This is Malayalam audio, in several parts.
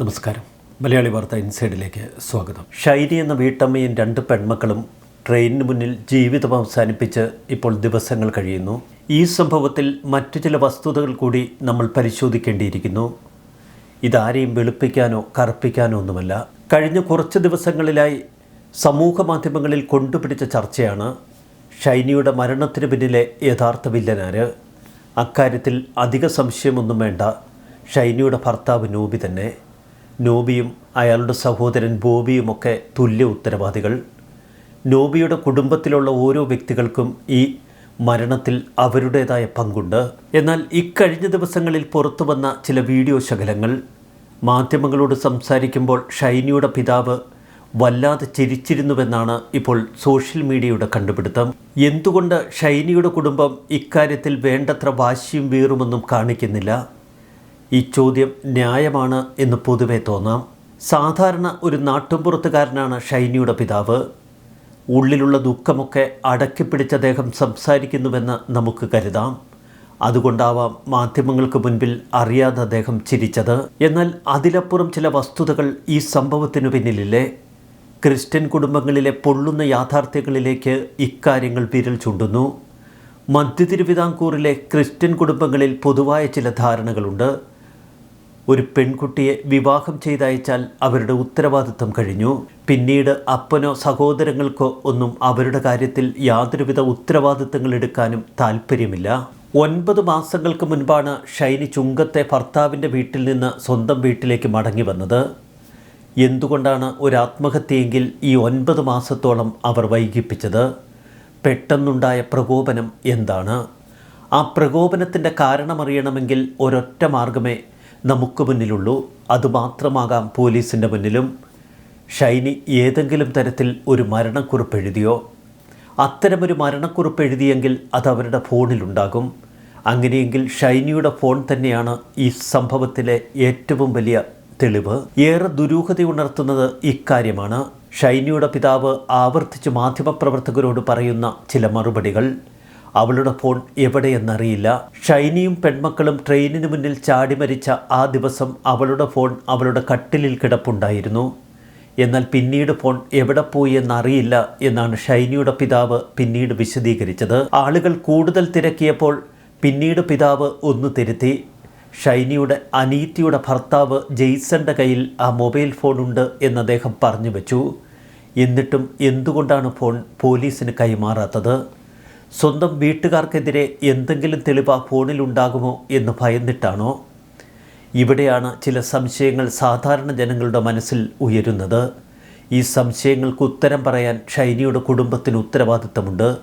നമസ്കാരം. മലയാളി വാർത്ത ഇൻസൈഡിലേക്ക് സ്വാഗതം. ഷൈനി എന്ന വീട്ടമ്മയും രണ്ട് പെൺമക്കളും ട്രെയിനിന് മുന്നിൽ ജീവിതം അവസാനിപ്പിച്ച് ഇപ്പോൾ ദിവസങ്ങൾ കഴിയുന്നു. ഈ സംഭവത്തിൽ മറ്റു ചില വസ്തുതകൾ കൂടി നമ്മൾ പരിശോധിക്കേണ്ടിയിരിക്കുന്നു. ഇതാരെയും വെളുപ്പിക്കാനോ കറുപ്പിക്കാനോ ഒന്നുമല്ല. കഴിഞ്ഞ കുറച്ച് ദിവസങ്ങളിലായി സമൂഹ മാധ്യമങ്ങളിൽ കൊണ്ടുപിടിച്ച ചർച്ചയാണ് ഷൈനിയുടെ മരണത്തിന് പിന്നിലെ യഥാർത്ഥ വില്ലനാര് അക്കാര്യത്തിൽ അധിക സംശയമൊന്നും വേണ്ട. ഷൈനിയുടെ ഭർത്താവ് നോബി തന്നെ. നോബിയും അയാളുടെ സഹോദരൻ ബോബിയുമൊക്കെ തുല്യ ഉത്തരവാദികൾ. നോബിയുടെ കുടുംബത്തിലുള്ള ഓരോ വ്യക്തികൾക്കും ഈ മരണത്തിൽ അവരുടേതായ പങ്കുണ്ട്. എന്നാൽ ഇക്കഴിഞ്ഞ ദിവസങ്ങളിൽ പുറത്തു വന്ന ചില വീഡിയോ ശകലങ്ങൾ മാധ്യമങ്ങളോട് സംസാരിക്കുമ്പോൾ ഷൈനിയുടെ പിതാവ് വല്ലാതെ ചിരിച്ചിരുന്നുവെന്നാണ് ഇപ്പോൾ സോഷ്യൽ മീഡിയയുടെ കണ്ടുപിടുത്തം. എന്തുകൊണ്ട് ഷൈനിയുടെ കുടുംബം ഇക്കാര്യത്തിൽ വേണ്ടത്ര വാശിയും വീറുമൊന്നും കാണിക്കുന്നില്ല? ഈ ചോദ്യം ന്യായമാണ് എന്ന് പൊതുവെ തോന്നാം. സാധാരണ ഒരു നാട്ടുംപുറത്തുകാരനാണ് ഷൈനിയുടെ പിതാവ്. ഉള്ളിലുള്ള ദുഃഖമൊക്കെ അടക്കിപ്പിടിച്ച അദ്ദേഹം സംസാരിക്കുന്നുവെന്ന് നമുക്ക് കരുതാം. അതുകൊണ്ടാവാം മാധ്യമങ്ങൾക്ക് മുൻപിൽ അറിയാതെ അദ്ദേഹം ചിരിച്ചത്. എന്നാൽ അതിലപ്പുറം ചില വസ്തുതകൾ ഈ സംഭവത്തിനു പിന്നിലില്ലേ? ക്രിസ്ത്യൻ കുടുംബങ്ങളിലെ പൊള്ളുന്ന യാഥാർത്ഥ്യങ്ങളിലേക്ക് ഇക്കാര്യങ്ങൾ വിരൽ ചൂണ്ടുന്നു. മധ്യ തിരുവിതാംകൂറിലെ ക്രിസ്ത്യൻ കുടുംബങ്ങളിൽ പൊതുവായ ചില ധാരണകളുണ്ട്. ഒരു പെൺകുട്ടിയെ വിവാഹം ചെയ്തയച്ചാൽ അവരുടെ ഉത്തരവാദിത്തം കഴിഞ്ഞു. പിന്നീട് അപ്പനോ സഹോദരങ്ങൾക്കോ ഒന്നും അവരുടെ കാര്യത്തിൽ യാതൊരുവിധ ഉത്തരവാദിത്തങ്ങൾ എടുക്കാനും താല്പര്യമില്ല ഒൻപത് മാസങ്ങൾക്ക് മുൻപാണ് ഷൈനി ചുങ്കത്തെ ഭർത്താവിന്റെ വീട്ടിൽ നിന്ന് സ്വന്തം വീട്ടിലേക്ക് മടങ്ങി വന്നത്. എന്തുകൊണ്ടാണ് ഒരു ആത്മഹത്യയെങ്കിൽ ഈ ഒൻപത് മാസത്തോളം അവർ വൈകിപ്പിച്ചത്? പെട്ടെന്നുണ്ടായ പ്രകോപനം എന്താണ്? ആ പ്രകോപനത്തിന്റെ കാരണമറിയണമെങ്കിൽ ഒരൊറ്റ മാർഗമേ നമുക്ക് മുന്നിലുള്ളൂ. അതുമാത്രമാകാം പോലീസിന്റെ മുന്നിലും. ഷൈനി ഏതെങ്കിലും തരത്തിൽ ഒരു മരണക്കുറിപ്പ് എഴുതിയോ? അത്തരമൊരു മരണക്കുറിപ്പ് എഴുതിയെങ്കിൽ അത് അവരുടെ ഫോണിലുണ്ടാകും. അങ്ങനെയെങ്കിൽ ഷൈനിയുടെ ഫോൺ തന്നെയാണ് ഈ സംഭവത്തിലെ ഏറ്റവും വലിയ തെളിവ്. ഏറെ ദുരൂഹതയുണർത്തുന്നത് ഇക്കാര്യമാണ്. ഷൈനിയുടെ പിതാവ് ആവർത്തിച്ച് മാധ്യമപ്രവർത്തകരോട് പറയുന്ന ചില മറുപടികൾ. അവളുടെ ഫോൺ എവിടെയെന്നറിയില്ല. ഷൈനിയും പെൺമക്കളും ട്രെയിനിന് മുന്നിൽ ചാടി മരിച്ച ആ ദിവസം അവളുടെ ഫോൺ അവളുടെ കട്ടിലിൽ കിടപ്പുണ്ടായിരുന്നു. എന്നാൽ പിന്നീട് ഫോൺ എവിടെ പോയി എന്നറിയില്ല എന്നാണ് ഷൈനിയുടെ പിതാവ് പിന്നീട് വിശദീകരിച്ചത്. ആളുകൾ കൂടുതൽ തിരക്കിയപ്പോൾ പിന്നീട് പിതാവ് ഒന്ന് തിരുത്തി. ഷൈനിയുടെ അനീത്തിയുടെ ഭർത്താവ് ജെയ്സന്റെ കയ്യിൽ ആ മൊബൈൽ ഫോണുണ്ട് എന്ന് അദ്ദേഹം പറഞ്ഞു വെച്ചു. എന്നിട്ടും എന്തുകൊണ്ടാണ് ഫോൺ പോലീസിന് കൈമാറാത്തത്? സ്വന്തം വീട്ടുകാർക്കെതിരെ എന്തെങ്കിലും തെളിവ് ഫോണിലുണ്ടാകുമോ എന്ന് ഭയന്നിട്ടാണോ? ഇവിടെയാണ് ചില സംശയങ്ങൾ സാധാരണ ജനങ്ങളുടെ മനസ്സിൽ ഉയരുന്നത്. ഈ സംശയങ്ങൾക്ക് ഉത്തരം പറയാൻ ഷൈനിയുടെ കുടുംബത്തിന് ഉത്തരവാദിത്തമുണ്ട്.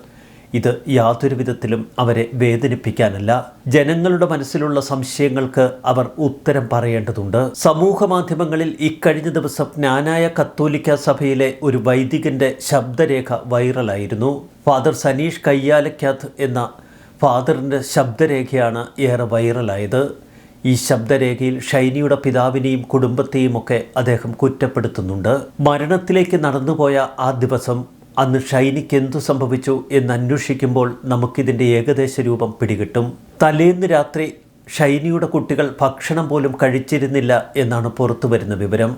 ഇത് യാതൊരു വിധത്തിലും അവരെ വേദനിപ്പിക്കാനല്ല. ജനങ്ങളുടെ മനസ്സിലുള്ള സംശയങ്ങൾക്ക് അവർ ഉത്തരം പറയേണ്ടതുണ്ട്. സമൂഹ മാധ്യമങ്ങളിൽ ഇക്കഴിഞ്ഞ ദിവസം ജ്ഞാനായ കത്തോലിക്ക സഭയിലെ ഒരു വൈദികന്റെ ശബ്ദരേഖ വൈറലായിരുന്നു. ഫാദർ സനീഷ് കയ്യാലക്കാത്ത് എന്ന ഫാദറിന്റെ ശബ്ദരേഖയാണ് ഏറെ വൈറലായത്. ഈ ശബ്ദരേഖയിൽ ഷൈനിയുടെ പിതാവിനെയും കുടുംബത്തെയും ഒക്കെ അദ്ദേഹം കുറ്റപ്പെടുത്തുന്നുണ്ട്. മരണത്തിലേക്ക് നടന്നുപോയ ആ ദിവസം അന്ന് ഷൈനിക്ക് എന്തു സംഭവിച്ചു എന്ന് അന്വേഷിക്കുമ്പോൾ നമുക്കിതിന്റെ ഏകദേശ രൂപം പിടികിട്ടും. തലേന്ന് രാത്രി ഷൈനിയുടെ കുട്ടികൾ ഭക്ഷണം പോലും കഴിച്ചിരുന്നില്ല എന്നാണ് പുറത്തു വരുന്ന വിവരം.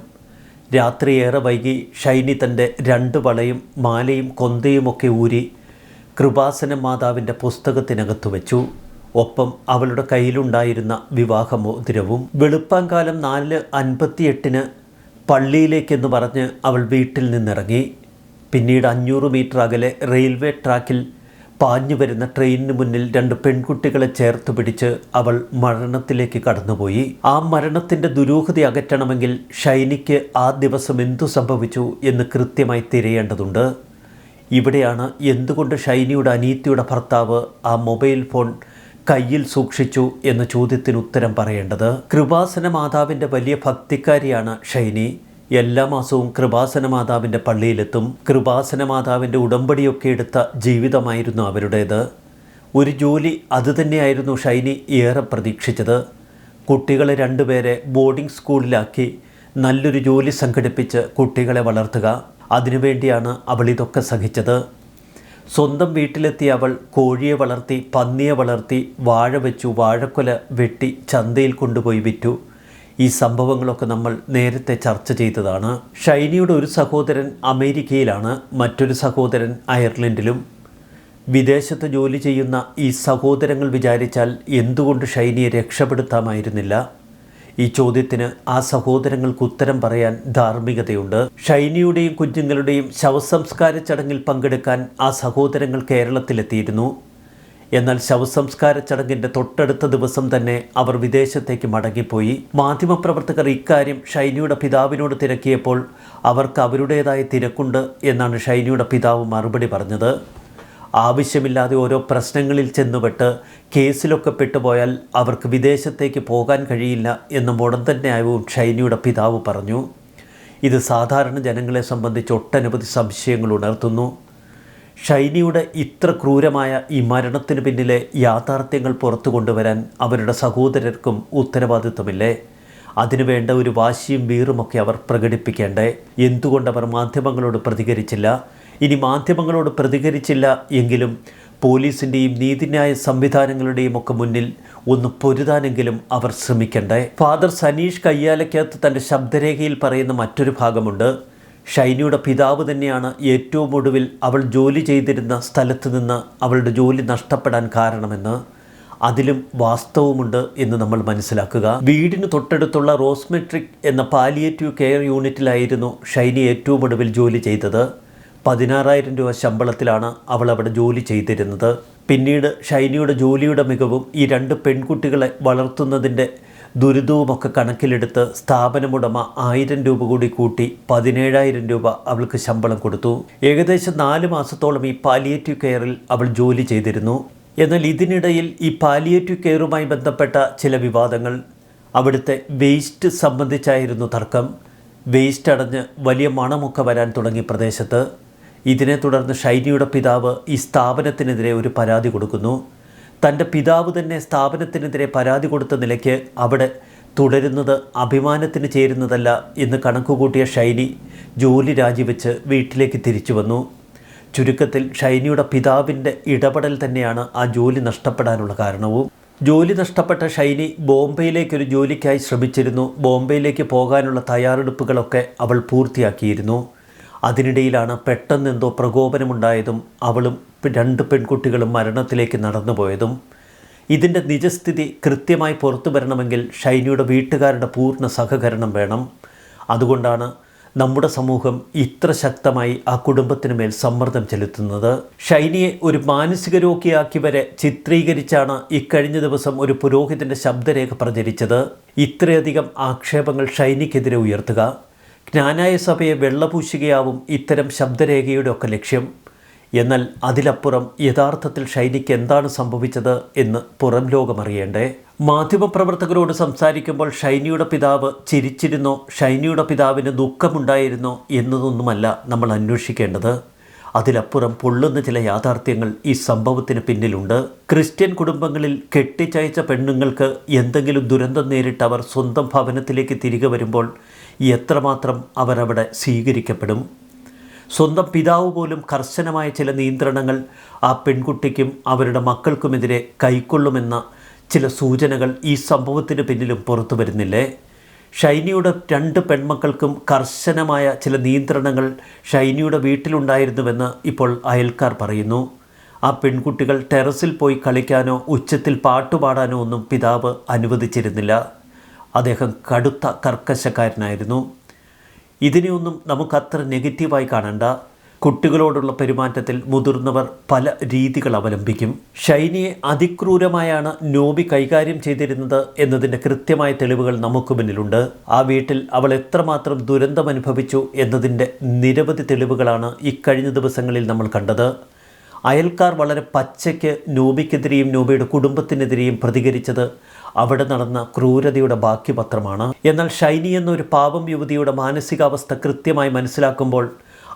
രാത്രി ഏറെ വൈകി ഷൈനി തന്റെ രണ്ട് വളയും മാലയും കൊന്തയുമൊക്കെ ഊരി കൃപാസന മാതാവിന്റെ പുസ്തകത്തിനകത്തു വെച്ചു. ഒപ്പം അവളുടെ കയ്യിലുണ്ടായിരുന്ന വിവാഹമോതിരവും വെളുപ്പാങ്കാലം നാല് അൻപത്തിയെട്ടിന് പള്ളിയിലേക്കെന്ന് പറഞ്ഞ് അവൾ വീട്ടിൽ നിന്നിറങ്ങി. പിന്നീട് അഞ്ഞൂറ് മീറ്റർ അകലെ റെയിൽവേ ട്രാക്കിൽ പാഞ്ഞു വരുന്ന ട്രെയിനിന് മുന്നിൽ രണ്ട് പെൺകുട്ടികളെ ചേർത്ത് പിടിച്ച് അവൾ മരണത്തിലേക്ക് കടന്നുപോയി. ആ മരണത്തിന്റെ ദുരൂഹത അകറ്റണമെങ്കിൽ ഷൈനിക്ക് ആ ദിവസം എന്തു സംഭവിച്ചു എന്ന് കൃത്യമായി തിരയേണ്ടതുണ്ട്. ഇവിടെയാണ് എന്തുകൊണ്ട് ഷൈനിയുടെ അനീത്തിയുടെ ഭർത്താവ് ആ മൊബൈൽ ഫോൺ കയ്യിൽ സൂക്ഷിച്ചു എന്ന ചോദ്യത്തിന് ഉത്തരം പറയേണ്ടത്. കൃപാസന മാതാവിന്റെ വലിയ ഭക്തിക്കാരിയാണ് ഷൈനി. എല്ലാ മാസവും കൃപാസന മാതാവിന്റെ പള്ളിയിലെത്തും. കൃപാസന മാതാവിന്റെ ഉടമ്പടിയൊക്കെ എടുത്ത ജീവിതമായിരുന്നു അവരുടേത്. ഒരു ജോലി അതുതന്നെയായിരുന്നു ഷൈനി ഏറെ പ്രതീക്ഷിച്ചത്. കുട്ടികളെ രണ്ടുപേരെ ബോർഡിംഗ് സ്കൂളിലാക്കി നല്ലൊരു ജോലി സംഘടിപ്പിച്ച് കുട്ടികളെ വളർത്തുക. അതിനുവേണ്ടിയാണ് അവൾ ഇതൊക്കെ സഹിച്ചത്. സ്വന്തം വീട്ടിലെത്തിയ അവൾ കോഴിയെ വളർത്തി പന്നിയെ വളർത്തി വാഴ വെച്ചു വാഴക്കൊല വെട്ടി ചന്തയിൽ കൊണ്ടുപോയി വിറ്റു. ഈ സംഭവങ്ങളൊക്കെ നമ്മൾ നേരത്തെ ചർച്ച ചെയ്തതാണ്. ഷൈനിയുടെ ഒരു സഹോദരൻ അമേരിക്കയിലാണ് മറ്റൊരു സഹോദരൻ അയർലൻഡിലും. വിദേശത്ത് ജോലി ചെയ്യുന്ന ഈ സഹോദരങ്ങൾ വിചാരിച്ചാൽ എന്തുകൊണ്ട് ഷൈനിയെ രക്ഷപ്പെടുത്താമായിരുന്നില്ല? ഈ ചോദ്യത്തിന് ആ സഹോദരങ്ങൾക്ക് ഉത്തരം പറയാൻ ധാർമ്മികതയുണ്ട്. ഷൈനിയുടെയും കുഞ്ഞുങ്ങളുടെയും ശവസംസ്കാര ചടങ്ങിൽ പങ്കെടുക്കാൻ ആ സഹോദരങ്ങൾ കേരളത്തിലെത്തിയിരുന്നു. എന്നാൽ ശവസംസ്കാര ചടങ്ങിന്റെ തൊട്ടടുത്ത ദിവസം തന്നെ അവർ വിദേശത്തേക്ക് മടങ്ങിപ്പോയി. മാധ്യമപ്രവർത്തകർ ഇക്കാര്യം ഷൈനിയുടെ പിതാവിനോട് തിരക്കിയപ്പോൾ അവർക്ക് അവരുടേതായ തിരക്കുണ്ട് എന്നാണ് ഷൈനിയുടെ പിതാവ് മറുപടി പറഞ്ഞത്. ആവശ്യമില്ലാതെ ഓരോ പ്രശ്നങ്ങളിൽ ചെന്നുപെട്ട് കേസിലൊക്കെ പെട്ടുപോയാൽ അവർക്ക് വിദേശത്തേക്ക് പോകാൻ കഴിയില്ല എന്ന് എന്ന മുടന്തന്യായവും ഷൈനിയുടെ പിതാവ് പറഞ്ഞു. ഇത് സാധാരണ ജനങ്ങളെ സംബന്ധിച്ച് ഒട്ടനവധി സംശയങ്ങൾ ഉണർത്തുന്നു. ഷൈനിയുടെ ഇത്ര ക്രൂരമായ ഈ മരണത്തിന് പിന്നിലെ യാഥാർത്ഥ്യങ്ങൾ പുറത്തു കൊണ്ടുവരാൻ അവരുടെ സഹോദരർക്കും ഉത്തരവാദിത്വമില്ലേ? അതിനുവേണ്ട ഒരു വാശിയും വീറുമൊക്കെ അവർ പ്രകടിപ്പിക്കേണ്ടേ? എന്തുകൊണ്ട് അവർ മാധ്യമങ്ങളോട് പ്രതികരിച്ചില്ല? ഇനി മാധ്യമങ്ങളോട് പ്രതികരിച്ചില്ല എങ്കിലും പോലീസിന്റെയും നീതിന്യായ സംവിധാനങ്ങളുടെയും ഒക്കെ മുന്നിൽ ഒന്ന് പൊരുതാനെങ്കിലും അവർ ശ്രമിക്കണ്ടേ? ഫാദർ സനീഷ് കയ്യാലയ്ക്കകത്ത് തന്റെ ശബ്ദരേഖയിൽ പറയുന്ന മറ്റൊരു ഭാഗമുണ്ട്. ഷൈനിയുടെ പിതാവ് തന്നെയാണ് ഏറ്റവും ഒടുവിൽ അവൾ ജോലി ചെയ്തിരുന്ന സ്ഥലത്ത് നിന്ന് അവളുടെ ജോലി നഷ്ടപ്പെടാൻ കാരണമെന്ന് അതിലും വാസ്തവമുണ്ട് എന്ന് നമ്മൾ മനസ്സിലാക്കുക. വീടിന് തൊട്ടടുത്തുള്ള റോസ്മെട്രിക് എന്ന പാലിയേറ്റീവ് കെയർ യൂണിറ്റിലായിരുന്നു ഷൈനി ഏറ്റവും ഒടുവിൽ ജോലി ചെയ്തത്. പതിനാറായിരം രൂപ ശമ്പളത്തിലാണ് അവൾ അവിടെ ജോലി ചെയ്തിരുന്നത്. പിന്നീട് ഷൈനിയുടെ ജോലിയുടെ മികവും ഈ രണ്ട് പെൺകുട്ടികളെ വളർത്തുന്നതിന്റെ ദുരിതവുമൊക്കെ കണക്കിലെടുത്ത് സ്ഥാപനമുടമ ആയിരം രൂപ കൂടി കൂട്ടി പതിനേഴായിരം രൂപ അവൾക്ക് ശമ്പളം കൊടുത്തു. ഏകദേശം നാല് മാസത്തോളം ഈ പാലിയേറ്റീവ് കെയറിൽ അവൾ ജോലി ചെയ്തിരുന്നു. എന്നാൽ ഇതിനിടയിൽ ഈ പാലിയേറ്റീവ് കെയറുമായി ബന്ധപ്പെട്ട ചില വിവാദങ്ങൾ അവിടുത്തെ വേസ്റ്റ് സംബന്ധിച്ചായിരുന്നു തർക്കം. വേസ്റ്റ് അടഞ്ഞ് വലിയ മണമൊക്കെ വരാൻ തുടങ്ങി പ്രദേശത്ത്. ഇതിനെ തുടർന്ന് ഷൈനിയുടെ പിതാവ് ഈ സ്ഥാപനത്തിനെതിരെ ഒരു പരാതി കൊടുക്കുന്നു. തന്റെ പിതാവ് തന്നെ സ്ഥാപനത്തിനെതിരെ പരാതി കൊടുത്ത നിലയ്ക്ക് അവിടെ തുടരുന്നത് അഭിമാനത്തിന് ചേരുന്നതല്ല എന്ന് കണക്കുകൂട്ടിയ ഷൈനി ജോലി രാജിവെച്ച് വീട്ടിലേക്ക് തിരിച്ചു വന്നു. ചുരുക്കത്തിൽ ഷൈനിയുടെ പിതാവിന്റെ ഇടപെടൽ തന്നെയാണ് ആ ജോലി നഷ്ടപ്പെടാനുള്ള കാരണവും. ജോലി നഷ്ടപ്പെട്ട ഷൈനി ബോംബെയിലേക്കൊരു ജോലിക്കായി ശ്രമിച്ചിരുന്നു. ബോംബെയിലേക്ക് പോകാനുള്ള തയ്യാറെടുപ്പുകളൊക്കെ അവൾ പൂർത്തിയാക്കിയിരുന്നു. അതിനിടയിലാണ് പെട്ടെന്ന് എന്തോ പ്രകോപനമുണ്ടായതും അവളും രണ്ട് പെൺകുട്ടികളും മരണത്തിലേക്ക് നടന്നുപോയതും. ഇതിന്റെ നിജസ്ഥിതി കൃത്യമായി പുറത്തു വരണമെങ്കിൽ ഷൈനിയുടെ വീട്ടുകാരുടെ പൂർണ സഹകരണം വേണം. അതുകൊണ്ടാണ് നമ്മുടെ സമൂഹം ഇത്ര ശക്തമായി ആ കുടുംബത്തിന് മേൽ സമ്മർദ്ദം ചെലുത്തുന്നത്. ഷൈനിയെ ഒരു മാനസിക രോഗിയാക്കി വരെ ചിത്രീകരിച്ചാണ് ഇക്കഴിഞ്ഞ ദിവസം ഒരു പുരോഹിതന്റെ ശബ്ദരേഖ പ്രചരിച്ചത്. ഇത്രയധികം ആക്ഷേപങ്ങൾ ഷൈനിക്കെതിരെ ഉയർത്തുക. ജ്ഞാനായ സഭയെ വെള്ളപൂശുകയാവും ഇത്തരം ശബ്ദരേഖയുടെ ഒക്കെ ലക്ഷ്യം. എന്നാൽ അതിലപ്പുറം യഥാർത്ഥത്തിൽ ഷൈനിക്ക് എന്താണ് സംഭവിച്ചത് എന്ന് പുറം ലോകമറിയേണ്ടേ. മാധ്യമപ്രവർത്തകരോട് സംസാരിക്കുമ്പോൾ ഷൈനിയുടെ പിതാവ് ചിരിച്ചിരുന്നോ ഷൈനിയുടെ പിതാവിന് ദുഃഖമുണ്ടായിരുന്നോ എന്നതൊന്നുമല്ല നമ്മൾ അന്വേഷിക്കേണ്ടത്. അതിലപ്പുറം പൊള്ളുന്ന ചില യാഥാർത്ഥ്യങ്ങൾ ഈ സംഭവത്തിന് പിന്നിലുണ്ട്. ക്രിസ്ത്യൻ കുടുംബങ്ങളിൽ കെട്ടിച്ചയച്ച പെണ്ണുങ്ങൾക്ക് എന്തെങ്കിലും ദുരന്തം നേരിട്ട് അവർ സ്വന്തം ഭവനത്തിലേക്ക് തിരികെ വരുമ്പോൾ എത്രമാത്രം അവരവിടെ സ്വീകരിക്കപ്പെടും? സ്വന്തം പിതാവ് പോലും കർശനമായ ചില നിയന്ത്രണങ്ങൾ ആ പെൺകുട്ടിക്കും അവരുടെ മക്കൾക്കുമെതിരെ കൈക്കൊള്ളുമെന്ന ചില സൂചനകൾ ഈ സംഭവത്തിന് പിന്നിലും പുറത്തു വരുന്നില്ലേ? ഷൈനിയുടെ രണ്ട് പെൺമക്കൾക്കും കർശനമായ ചില നിയന്ത്രണങ്ങൾ ഷൈനിയുടെ വീട്ടിലുണ്ടായിരുന്നുവെന്ന് ഇപ്പോൾ അയൽക്കാർ പറയുന്നു. ആ പെൺകുട്ടികൾ ടെറസിൽ പോയി കളിക്കാനോ ഉച്ചത്തിൽ പാട്ടുപാടാനോ ഒന്നും പിതാവ് അനുവദിച്ചിരുന്നില്ല. അദ്ദേഹം കടുത്ത കർക്കശക്കാരനായിരുന്നു. ഇതിനെയൊന്നും നമുക്കത്ര നെഗറ്റീവായി കാണണ്ട. കുട്ടികളോടുള്ള പെരുമാറ്റത്തിൽ മുതിർന്നവർ പല രീതികൾ അവലംബിക്കും. ഷൈനിയെ അതിക്രൂരമായാണ് നോബി കൈകാര്യം ചെയ്തിരുന്നത് എന്നതിന്റെ കൃത്യമായ തെളിവുകൾ നമുക്ക് മുന്നിലുണ്ട്. ആ വീട്ടിൽ അവൾ എത്രമാത്രം ദുരന്തം അനുഭവിച്ചു എന്നതിന്റെ നിരവധി തെളിവുകളാണ് ഇക്കഴിഞ്ഞ ദിവസങ്ങളിൽ നമ്മൾ കണ്ടത്. അയൽക്കാർ വളരെ പച്ചയ്ക്ക് നോബിക്കെതിരെയും നോബിയുടെ കുടുംബത്തിനെതിരെയും പ്രതികരിച്ചത് അവിടെ നടന്ന ക്രൂരതയുടെ ബാക്കി പത്രമാണ് എന്നാൽ ഷൈനി എന്നൊരു പാവം യുവതിയുടെ മാനസികാവസ്ഥ കൃത്യമായി മനസ്സിലാക്കുമ്പോൾ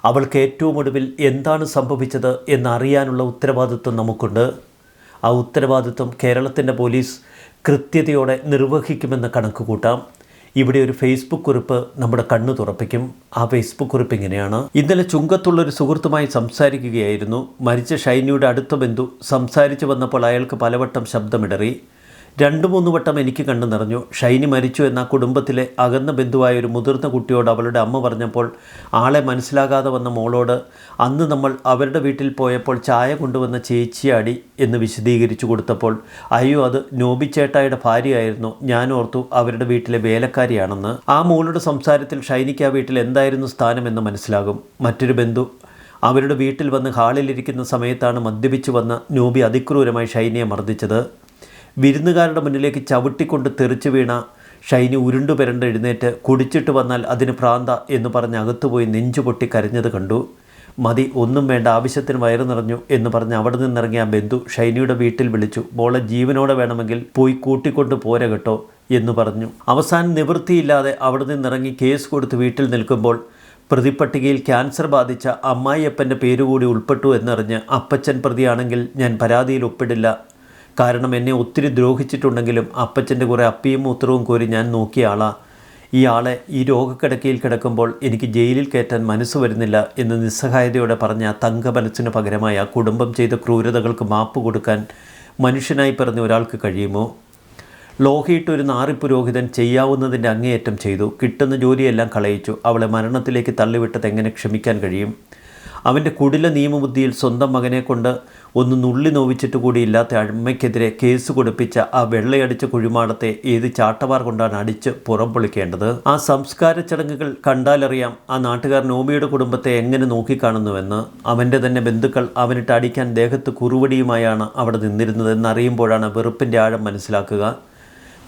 അവൾക്ക് ഏറ്റവും ഒടുവിൽ എന്താണ് സംഭവിച്ചത് എന്നറിയാനുള്ള ഉത്തരവാദിത്വം നമുക്കുണ്ട്. ആ ഉത്തരവാദിത്വം കേരളത്തിന്റെ പോലീസ് കൃത്യതയോടെ നിർവഹിക്കുമെന്ന് കണക്ക് കൂട്ടാം ഇവിടെ ഒരു ഫേസ്ബുക്ക് കുറിപ്പ് നമ്മുടെ കണ്ണു തുറപ്പിക്കും. ആ ഫേസ്ബുക്ക് കുറിപ്പ് ഇങ്ങനെയാണ്. ഇന്നലെ ചുങ്കത്തുള്ള ഒരു സുഹൃത്തുമായി സംസാരിക്കുകയായിരുന്നു. മരിച്ച ഷൈനിയുടെ അടുത്ത ബന്ധു സംസാരിച്ചു വന്നപ്പോൾ അയാൾക്ക് പലവട്ടം ശബ്ദമിടറി. രണ്ടു മൂന്ന് വട്ടം എനിക്ക് കണ്ടു നിറഞ്ഞു. ഷൈനി മരിച്ചു എന്ന കുടുംബത്തിലെ അകന്ന ബന്ധുവായ ഒരു മുതിർന്ന കുട്ടിയോട് അവളുടെ അമ്മ പറഞ്ഞപ്പോൾ ആളെ മനസ്സിലാകാതെ വന്ന മോളോട് അന്ന് നമ്മൾ അവരുടെ വീട്ടിൽ പോയപ്പോൾ ചായ കൊണ്ടുവന്ന ചേച്ചിയാടി എന്ന് വിശദീകരിച്ചു കൊടുത്തപ്പോൾ അയ്യോ അത് നോബിച്ചേട്ടായുടെ ഭാര്യയായിരുന്നു. ഞാൻ ഓർത്തു അവരുടെ വീട്ടിലെ വേലക്കാരിയാണെന്ന്. ആ മോളുടെ സംസാരത്തിൽ ഷൈനിക്ക് ആ വീട്ടിൽ എന്തായിരുന്നു സ്ഥാനമെന്ന് മനസ്സിലാകും. മറ്റൊരു ബന്ധു അവരുടെ വീട്ടിൽ വന്ന് ഹാളിലിരിക്കുന്ന സമയത്താണ് മദ്യപിച്ചു വന്ന നോബി അതിക്രൂരമായി ഷൈനിയെ മർദ്ദിച്ചത്. വിരുന്നുകാരുടെ മുന്നിലേക്ക് ചവിട്ടിക്കൊണ്ട് തെറിച്ചു വീണ ഷൈനി ഉരുണ്ടു പെരണ്ട് എഴുന്നേറ്റ് കുടിച്ചിട്ട് വന്നാൽ അതിന് പ്രാന്ത എന്ന് പറഞ്ഞ് അകത്തുപോയി നെഞ്ചു പൊട്ടി കരഞ്ഞത് കണ്ടു. മതി ഒന്നും വേണ്ട ആവശ്യത്തിന് വയറു നിറഞ്ഞു എന്ന് പറഞ്ഞ് അവിടെ നിന്നിറങ്ങിയ ബന്ധു ഷൈനിയുടെ വീട്ടിൽ വിളിച്ചു. മോളെ ജീവനോടെ വേണമെങ്കിൽ പോയി കൂട്ടിക്കൊണ്ട് പോരെ കേട്ടോ എന്ന് പറഞ്ഞു. അവസാനം നിവൃത്തിയില്ലാതെ അവിടെ നിന്നിറങ്ങി കേസ് കൊടുത്ത് വീട്ടിൽ നിൽക്കുമ്പോൾ പ്രതിപ്പട്ടികയിൽ ക്യാൻസർ ബാധിച്ച അമ്മായിയപ്പന്റെ പേരുകൂടി ഉൾപ്പെട്ടു എന്നറിഞ്ഞ് അപ്പച്ചൻ പ്രതിയാണെങ്കിൽ ഞാൻ പരാതിയിൽ ഒപ്പിടില്ല കാരണം എന്നെ ഒത്തിരി ദ്രോഹിച്ചിട്ടുണ്ടെങ്കിലും അപ്പച്ചന്റെ കുറേ അപ്പിയും മൂത്രവും കോരി ഞാൻ നോക്കിയ ആളാ. ഈ ആളെ ഈ രോഗക്കിടക്കയിൽ കിടക്കുമ്പോൾ എനിക്ക് ജയിലിൽ കയറ്റാൻ മനസ്സ് വരുന്നില്ല എന്ന് നിസ്സഹായതയോടെ പറഞ്ഞ തങ്ക മനസ്സിന് പകരമായ കുടുംബം ചെയ്ത ക്രൂരതകൾക്ക് മാപ്പ് കൊടുക്കാൻ മനുഷ്യനായി പറഞ്ഞ ഒരാൾക്ക് കഴിയുമോ? ലോഹയിട്ട് ഒരു നാറി പുരോഹിതൻ ചെയ്യാവുന്നതിന്റെ അങ്ങേയറ്റം ചെയ്തു. കിട്ടുന്ന ജോലിയെല്ലാം കളയിച്ചു. അവളെ മരണത്തിലേക്ക് തള്ളിവിട്ടത് എങ്ങനെ ക്ഷമിക്കാൻ കഴിയും? അവന്റെ കുടില നിയമബുദ്ധിയിൽ സ്വന്തം മകനെ കൊണ്ട് ഒന്ന് നുള്ളി നോവിച്ചിട്ട് കൂടി ഇല്ലാത്ത അമ്മയ്ക്കെതിരെ കേസ് കൊടുപ്പിച്ച ആ വെള്ളയടിച്ച കുഴിമാടത്തെ ഏത് ചാട്ടവാർ കൊണ്ടാണ് അടിച്ച് പുറം പൊളിക്കേണ്ടത് ആ സംസ്കാര ചടങ്ങുകൾ കണ്ടാലറിയാം ആ നാട്ടുകാർ നോമിയുടെ കുടുംബത്തെ എങ്ങനെ നോക്കിക്കാണുന്നുവെന്ന്. അവന്റെ തന്നെ ബന്ധുക്കൾ അവനിട്ട് അടിക്കാൻ ദേഹത്ത് കുറുവടിയുമായാണ് അവിടെ നിന്നിരുന്നത് എന്നറിയുമ്പോഴാണ് വെറുപ്പിന്റെ ആഴം മനസ്സിലാക്കുക.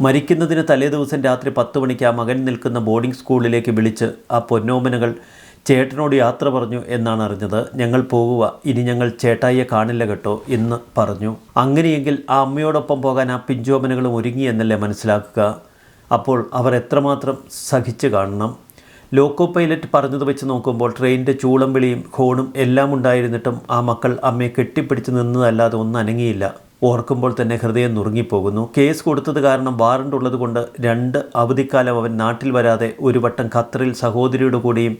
മരിക്കുന്നതിന് തലേദിവസം രാത്രി പത്ത് മണിക്ക് ആ മകൻ നിൽക്കുന്ന ബോർഡിംഗ് സ്കൂളിലേക്ക് വിളിച്ച് ആ പൊന്നോമനകൾ ചേട്ടനോട് യാത്ര പറഞ്ഞു എന്നാണ് അറിഞ്ഞത്. ഞങ്ങൾ പോകുക ഇനി ഞങ്ങൾ ചേട്ടായിയെ കാണില്ല കേട്ടോ എന്ന് പറഞ്ഞു. അങ്ങനെയെങ്കിൽ ആ അമ്മയോടൊപ്പം പോകാൻ ആ പിഞ്ചോമനകളും ഒരുങ്ങി എന്നല്ലേ മനസ്സിലാക്കുക? അപ്പോൾ അവർ എത്രമാത്രം സഹിച്ച് കാണണം? ലോക്കോ പൈലറ്റ് പറഞ്ഞത് വെച്ച് നോക്കുമ്പോൾ ട്രെയിനിന്റെ ചൂളം വിളിയും ഹോണും എല്ലാം ഉണ്ടായിരുന്നിട്ടും ആ മക്കൾ അമ്മയെ കെട്ടിപ്പിടിച്ച് നിന്നതല്ലാതെ ഒന്നും അനങ്ങിയില്ല. ഓർക്കുമ്പോൾ തന്നെ ഹൃദയം നുറുങ്ങിപ്പോകുന്നു. കേസ് കൊടുത്തത് കാരണം വാറണ്ട് ഉള്ളതുകൊണ്ട് രണ്ട് അവധിക്കാലം അവൻ നാട്ടിൽ വരാതെ ഒരു വട്ടം ഖത്തറിൽ സഹോദരിയുടെ കൂടെയും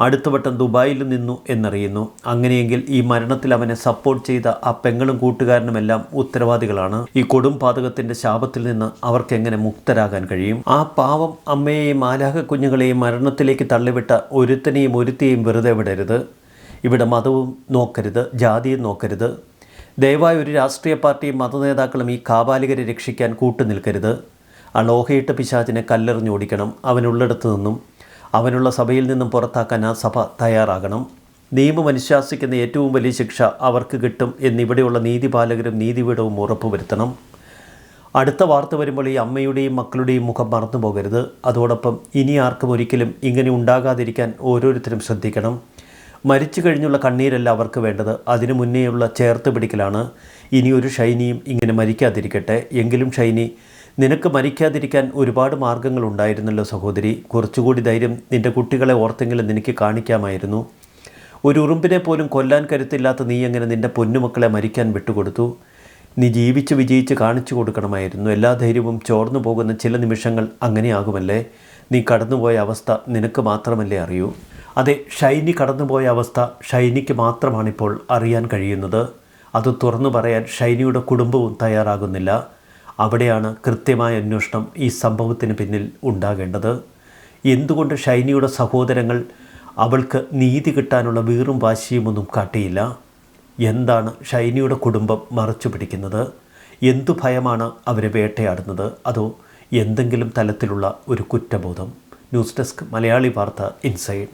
അടുത്ത വട്ടം ദുബായിൽ നിന്നു എന്നറിയുന്നു. അങ്ങനെയെങ്കിൽ ഈ മരണത്തിൽ അവനെ സപ്പോർട്ട് ചെയ്ത ആ പെങ്ങളും കൂട്ടുകാരനുമെല്ലാം ഉത്തരവാദികളാണ്. ഈ കൊടും പാതകത്തിന്റെ ശാപത്തിൽ നിന്ന് അവർക്ക് എങ്ങനെ മുക്തരാകാൻ കഴിയും? ആ പാവം അമ്മയെയും ആലാഹ കുഞ്ഞുങ്ങളെയും മരണത്തിലേക്ക് തള്ളിവിട്ട ഒരുത്തനെയും ഒരുത്തിയെയും വെറുതെ വിടരുത്. ഇവിടെ മതവും നോക്കരുത് ജാതിയും നോക്കരുത്. ദയവായി ഒരു രാഷ്ട്രീയ പാർട്ടിയും മതനേതാക്കളും ഈ കാബാലികരെ രക്ഷിക്കാൻ കൂട്ടുനിൽക്കരുത്. ആ ലോഹയിട്ട പിശാചിനെ കല്ലെറിഞ്ഞോടിക്കണം അവനുള്ളിടത്തു നിന്നും അവനുള്ള സഭയിൽ നിന്നും പുറത്താക്കാൻ ആ സഭ തയ്യാറാകണം. നിയമം അനുശാസിക്കുന്ന ഏറ്റവും വലിയ ശിക്ഷ അവർക്ക് കിട്ടും എന്നിവിടെയുള്ള നീതിപാലകരും നീതിപീഠവും ഉറപ്പുവരുത്തണം. അടുത്ത വാർത്ത വരുമ്പോൾ ഈ അമ്മയുടെയും മക്കളുടെയും മുഖം മറന്നു പോകരുത്. അതോടൊപ്പം ഇനി ആർക്കും ഒരിക്കലും ഇങ്ങനെ ഉണ്ടാകാതിരിക്കാൻ ഓരോരുത്തരും ശ്രദ്ധിക്കണം. മരിച്ചു കഴിഞ്ഞുള്ള കണ്ണീരല്ല അവർക്ക് വേണ്ടത്. അതിനു മുന്നേയുള്ള ചേർത്ത് പിടിക്കലാണ്. ഇനിയൊരു ഷൈനിയും ഇങ്ങനെ മരിക്കാതിരിക്കട്ടെ. എങ്കിലും ഷൈനി നിനക്ക് മരിക്കാതിരിക്കാൻ ഒരുപാട് മാർഗങ്ങൾ ഉണ്ടായിരുന്നല്ലോ സഹോദരി. കുറച്ചുകൂടി ധൈര്യം നിന്റെ കുട്ടികളെ ഓർത്തെങ്കിലും നിനക്ക് കാണിക്കാമായിരുന്നു. ഒരു ഉറുമ്പിനെ പോലും കൊല്ലാൻ കരുത്തില്ലാത്ത നീ എങ്ങനെ നിന്റെ പൊന്നുമക്കളെ മരിക്കാൻ വിട്ടുകൊടുത്തു? നീ ജീവിച്ച് വിജയിച്ച് കാണിച്ചു കൊടുക്കണമായിരുന്നു. എല്ലാ ധൈര്യവും ചോർന്നു പോകുന്ന ചില നിമിഷങ്ങൾ അങ്ങനെയാകുമല്ലേ? നീ കടന്നുപോയ അവസ്ഥ നിനക്ക് മാത്രമല്ലേ അറിയൂ. അതെ ഷൈനി കടന്നുപോയ അവസ്ഥ ഷൈനിക്ക് മാത്രമാണിപ്പോൾ അറിയാൻ കഴിയുന്നത്. അത് തുറന്നു പറയാൻ ഷൈനിയുടെ കുടുംബവും തയ്യാറാകുന്നില്ല. അവിടെയാണ് കൃത്യമായ അന്വേഷണം ഈ സംഭവത്തിന് പിന്നിൽ ഉണ്ടാകേണ്ടത്. എന്തുകൊണ്ട് ഷൈനിയുടെ സഹോദരങ്ങൾ അവൾക്ക് നീതി കിട്ടാനുള്ള വീറും വാശിയുമൊന്നും കാട്ടിയില്ല? എന്താണ് ഷൈനിയുടെ കുടുംബം മറച്ചു പിടിക്കുന്നത്? എന്തു ഭയമാണ് അവരെ വേട്ടയാടുന്നത്? അതോ എന്തെങ്കിലും തലത്തിലുള്ള ഒരു കുറ്റബോധം? ന്യൂസ് ഡെസ്ക് മലയാളി വാർത്ത ഇൻസൈഡ്.